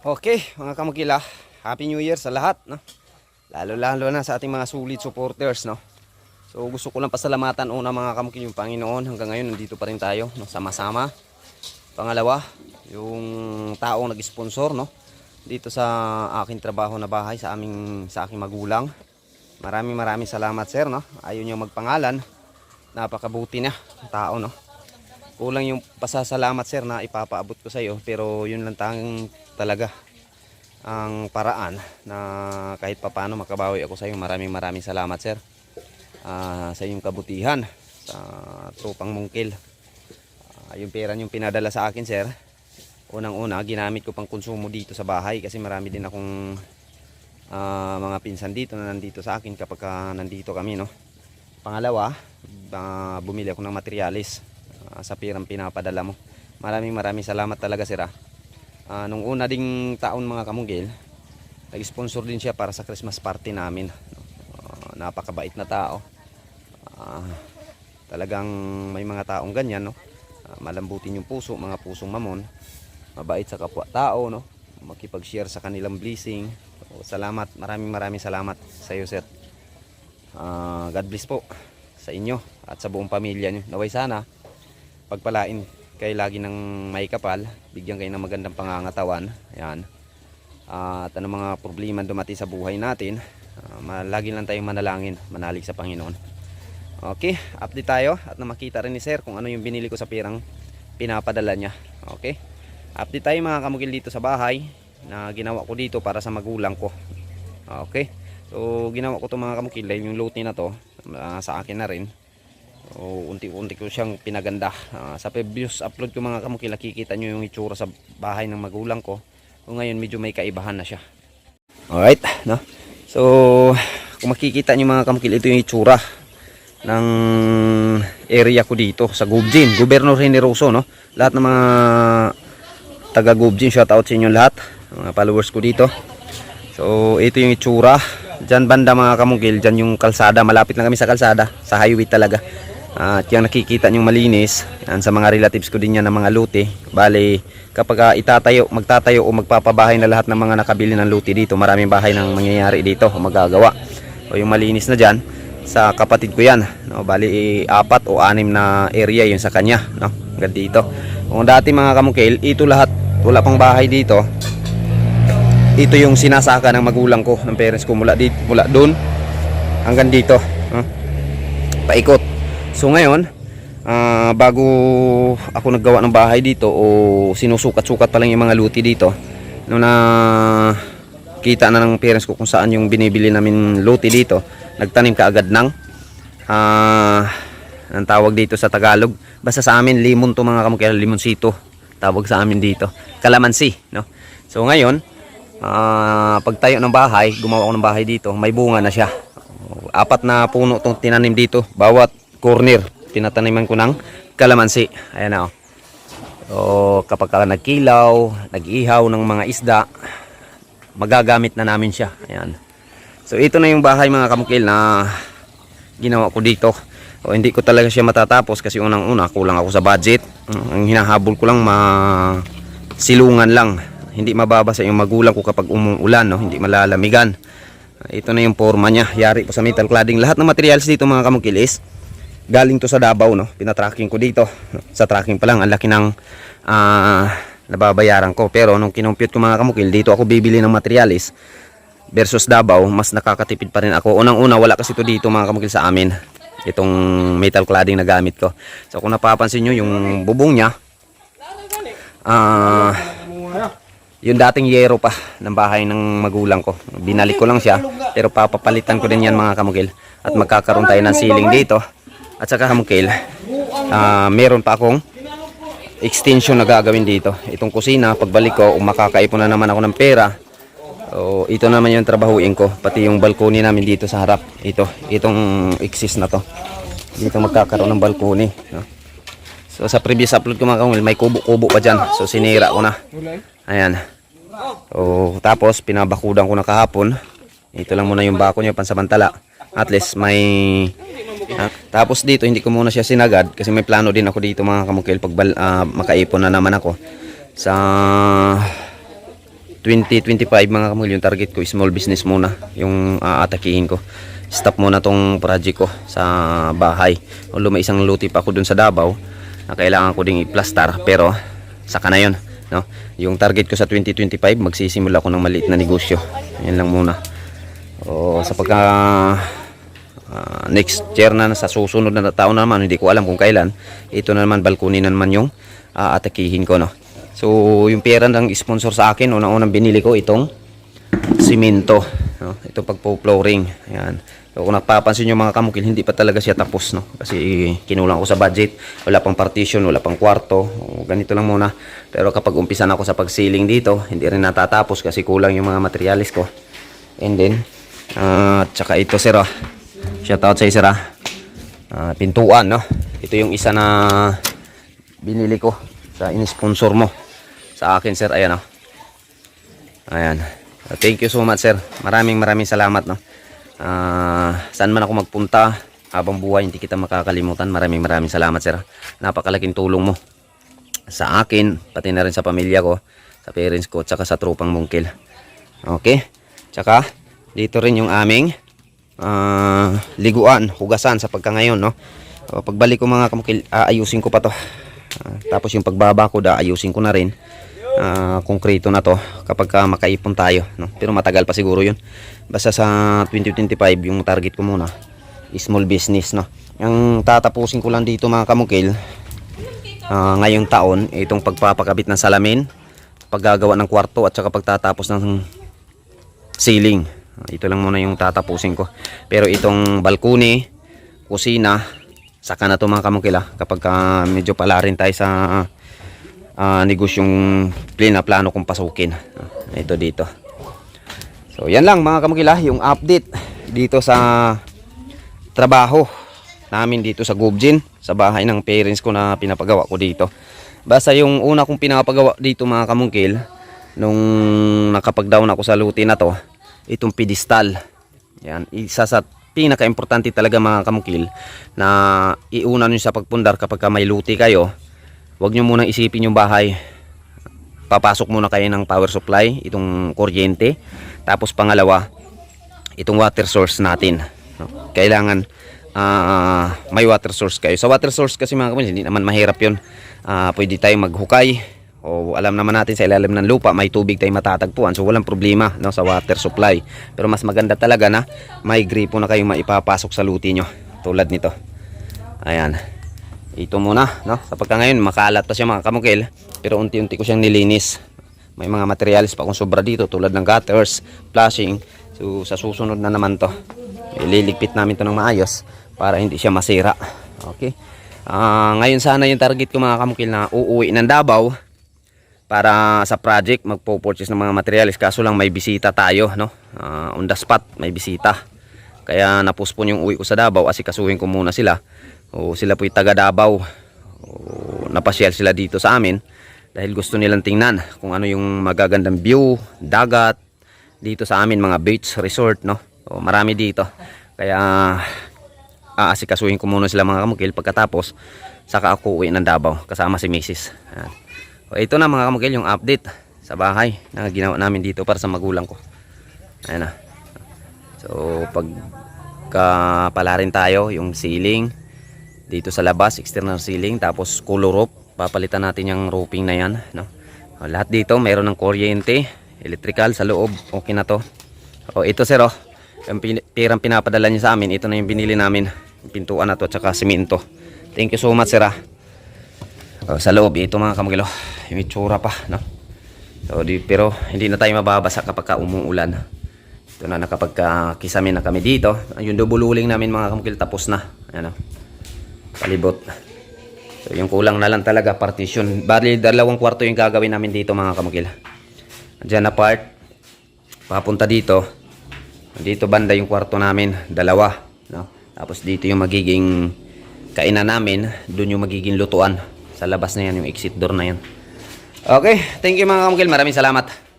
Okay, mga kamukila, Happy New Year sa lahat, no? Lalo-lalo na sa ating mga sulit supporters, no? So gusto ko lang pasalamatan una mga kamukil yung Panginoon. Hanggang ngayon nandito pa rin tayo, no? Sama-sama. Pangalawa, yung taong nag-sponsor, no? Dito sa aking trabaho na bahay sa aming sa aking magulang. Maraming maraming salamat, sir, no? Ayaw niyo magpangalan. Napakabuti na tao, no? Kulang yung pasasalamat sir na ipapaabot ko sa iyo pero yun lang tanging talaga ang paraan na kahit papano makabawi ako sa iyo. Maraming maraming salamat sir. Ah, sa iyong kabutihan sa tropang mungkil. Ah, yung pera yung pinadala sa akin sir. Unang-una ginamit ko pang konsumo dito sa bahay kasi marami din akong ah, mga pinsan dito na nandito sa akin kapag ka nandito kami no. Pangalawa, ah, bumili ako ng materialis ah, sa pirang pinapadala mo. Maraming maraming salamat talaga sir. ah. Ah, nung una ding taon mga kamugil, nag-sponsor din siya para sa Christmas party namin. Ah, napakabait na tao. Ah, talagang may mga taong ganyan no. Ah, malambutin yung puso, mga pusong mamon. Mabait sa kapwa tao no. Makipag-share sa kanilang blessing. So, salamat, maraming maraming salamat sa iyo sir. Ah, God bless po sa inyo at sa buong pamilya niyo. Naway sana pagpalain kayo lagi ng may kapal, bigyan kayo ng magandang pangangatawan. Ayan. at ano mga problema dumating sa buhay natin, ma- lagi lang tayong manalangin, manalig sa Panginoon. Okay, update tayo at na makita rin ni Sir kung ano yung binili ko sa pirang pinapadala niya. Okay. Update tayo mga kamugil dito sa bahay na ginawa ko dito para sa magulang ko. Okay. So ginawa ko to mga kamukil yung lote na to ah, sa akin na rin. So unti-unti ko siyang pinaganda. Ah, sa previous upload ko mga kamukil nakikita nyo yung itsura sa bahay ng magulang ko. So ngayon medyo may kaibahan na siya. Alright, no? So kung makikita nyo mga kamukil ito yung itsura ng area ko dito sa Gubjin, Governor Generoso, no? Lahat ng mga taga Gubjin, shout out sa inyo lahat, mga followers ko dito. So, ito yung itsura. Diyan banda mga kamugil, diyan yung kalsada, malapit lang kami sa kalsada, sa highway talaga. At yung nakikita yung malinis, yan sa mga relatives ko din yan ng mga luti. Bali, kapag ah, itatayo, magtatayo o magpapabahay na lahat ng mga nakabili ng luti dito, maraming bahay nang mangyayari dito o magagawa. O yung malinis na diyan, sa kapatid ko yan. No, bali, apat o anim na area yung sa kanya. No, hanggang dito. Kung dati mga kamukil, ito lahat, wala pang bahay dito ito yung sinasaka ng magulang ko ng parents ko mula dito mula doon hanggang dito no? paikot so ngayon ah, bago ako naggawa ng bahay dito o sinusukat-sukat pa lang yung mga luti dito no na kita na ng parents ko kung saan yung binibili namin luti dito. Nagtanim ka agad ng ah ang tawag dito sa Tagalog? Basta sa amin limon to mga kamukha limonsito tawag sa amin dito. Kalamansi no? So ngayon Ah, pagtayo ng bahay, gumawa ako ng bahay dito, may bunga na siya. Apat na puno itong tinanim dito, bawat corner, tinataniman ko ng kalamansi. Ayan na oh. So, kapag ka nagkilaw, nag-ihaw ng mga isda, magagamit na namin siya. Ayan. So, ito na yung bahay mga kamukil na ginawa ko dito. O, hindi ko talaga siya matatapos kasi unang-una, kulang ako sa budget. Ang hinahabol ko lang silungan lang hindi mababasa yung magulang ko kapag umuulan no hindi malalamigan ito na yung forma niya yari po sa metal cladding lahat ng materials dito mga kamukilis galing to sa Davao no pinatracking ko dito sa tracking pa lang ang laki ng ah, nababayaran ko pero nung kinumpute ko mga kamukil dito ako bibili ng materialis versus Davao mas nakakatipid pa rin ako unang una wala kasi to dito mga kamukil sa amin itong metal cladding na gamit ko so kung napapansin nyo yung bubong niya ah yung dating yero pa ng bahay ng magulang ko. Binalik ko lang siya, pero papapalitan ko din yan mga kamukil. At magkakaroon tayo ng ceiling dito. At saka kamukil, ah meron pa akong extension na gagawin dito. Itong kusina, pagbalik ko, makakaipon na naman ako ng pera. So, ito naman yung trabahuin ko. Pati yung balkoni namin dito sa harap. Ito, itong exist na to. Dito magkakaroon ng balkoni. No? So, sa previous upload ko mga kamukil, may kubo-kubo pa dyan. So, sinira ko na. Ayan. O, tapos, pinabakudan ko na kahapon. Ito lang muna yung bako niya pansamantala. At least may... Ha? Tapos dito, hindi ko muna siya sinagad kasi may plano din ako dito mga kamukil pag ah, makaipon na naman ako sa 2025 mga kamukil, yung target ko, small business muna, yung aatakihin ko. Stop muna tong project ko sa bahay. Although may isang luti pa ako dun sa Davao, na kailangan ko ding i-plaster, pero saka na yun. No? Yung target ko sa 2025, magsisimula ako ng maliit na negosyo. Yan lang muna. O, sa pagka ah, next year na sa susunod na taon na naman, hindi ko alam kung kailan. Ito na naman, balkoni na naman yung aatakihin ko. No? So, yung pera ng sponsor sa akin, unang-unang binili ko itong simento. No? Ito pagpo-flooring. Ayan. So, kung napapansin nyo mga kamukil, hindi pa talaga siya tapos. No? Kasi kinulang ko sa budget. Wala pang partition, wala pang kwarto. O, ganito lang muna. Pero kapag umpisa na ako sa pag-ceiling dito, hindi rin natatapos kasi kulang yung mga materialis ko. And then, ah, tsaka ito sir, oh. Shout out sa sir, ah. Ah, pintuan, no? Ito yung isa na binili ko sa in-sponsor mo sa akin, sir. Ayan, oh. Ayan. Uh, Thank you so much, sir. Maraming maraming salamat, no? Ah, saan man ako magpunta, habang buhay, hindi kita makakalimutan. Maraming maraming salamat, sir. Napakalaking tulong mo sa akin, pati na rin sa pamilya ko, sa parents ko, tsaka sa tropang mungkil. Okay? Tsaka, dito rin yung aming ah, liguan, hugasan sa pagka ngayon, no? O, pagbalik ko mga kamukil, aayusin ko pa to. Ah, tapos yung pagbaba ko, da, ayusin ko na rin. Ah, konkreto na to kapag ka makaipon tayo, no? Pero matagal pa siguro yun. Basta sa 2025, yung target ko muna, small business, no? Yung tatapusin ko lang dito mga kamukil, Ah, ngayong taon itong pagpapakabit ng salamin paggagawa ng kwarto at saka pagtatapos ng ceiling ito lang muna yung tatapusin ko. Pero itong balkoni kusina saka na to mga kamukila kapag ka medyo pala rin tayo sa ah, negosyong plina plano kong pasukin. Ah, ito dito. So yan lang mga kamukila yung update dito sa trabaho namin dito sa Gubjin sa bahay ng parents ko na pinapagawa ko dito. Basta yung una kong pinapagawa dito mga kamungkil nung nakapag-down ako sa luti na to, itong pedestal. Yan, isa sa pinaka-importante talaga mga kamungkil na iuna nyo sa pagpundar kapag ka may luti kayo. Huwag nyo munang isipin yung bahay. Papasok muna kayo ng power supply, itong kuryente. Tapos pangalawa, itong water source natin. Kailangan ah, may water source kayo. Sa water source kasi mga kapatid, hindi naman mahirap yun. Ah, pwede tayong maghukay o alam naman natin sa ilalim ng lupa may tubig tayong matatagpuan. So walang problema no, sa water supply. Pero mas maganda talaga na may gripo na kayong maipapasok sa luti nyo tulad nito. Ayan. Ito muna no sa pagka ngayon makalat pa siya mga kamukil pero unti-unti ko siyang nilinis. May mga materials pa akong sobra dito tulad ng gutters flashing so sa susunod na naman to ililigpit namin to ng maayos para hindi siya masira. Okay. Ah, ngayon sana yung target ko mga kamukil na uuwi ng Davao para sa project magpo-purchase ng mga materials. Kaso lang may bisita tayo no? Ah, on the spot may bisita. Kaya napuspon yung uwi ko sa Davao kasi kasuhin ko muna sila. O sila po'y taga Davao. O, napasyal sila dito sa amin dahil gusto nilang tingnan kung ano yung magagandang view dagat dito sa amin mga beach resort no? O, marami dito. Kaya aasikasuhin ko muna sila mga kamukil. Pagkatapos saka ako uwi ng Davao kasama si Mrs. Ayan. O, ito na mga kamukil yung update sa bahay na ginawa namin dito para sa magulang ko. Ayan na. So pag pala rin tayo yung ceiling dito sa labas, external ceiling tapos color roof, papalitan natin yung roofing na yan, no. O, lahat dito mayroon ng kuryente, electrical sa loob, okay na to. O ito sir oh, yung pirang pinapadala niya sa amin, ito na yung binili namin, pintuan na to at saka simento. Thank you so much sir ah. O, sa loob ito mga kamagilo, yung itsura pa, no. So, di, pero hindi na tayo mababasa kapag ka umuulan. Ito na nakapag na kami dito. Yung dubululing namin mga kamukil tapos na. Ayan o. Palibot. So yung kulang na lang talaga partition. Bali dalawang kwarto yung gagawin namin dito mga kamukil. Diyan na part. Papunta dito. Dito banda yung kwarto namin. Dalawa. No? Tapos dito yung magiging kainan namin. Doon yung magiging lutuan. Sa labas na yan yung exit door na yan. Okay. Thank you mga kamukil. Maraming salamat.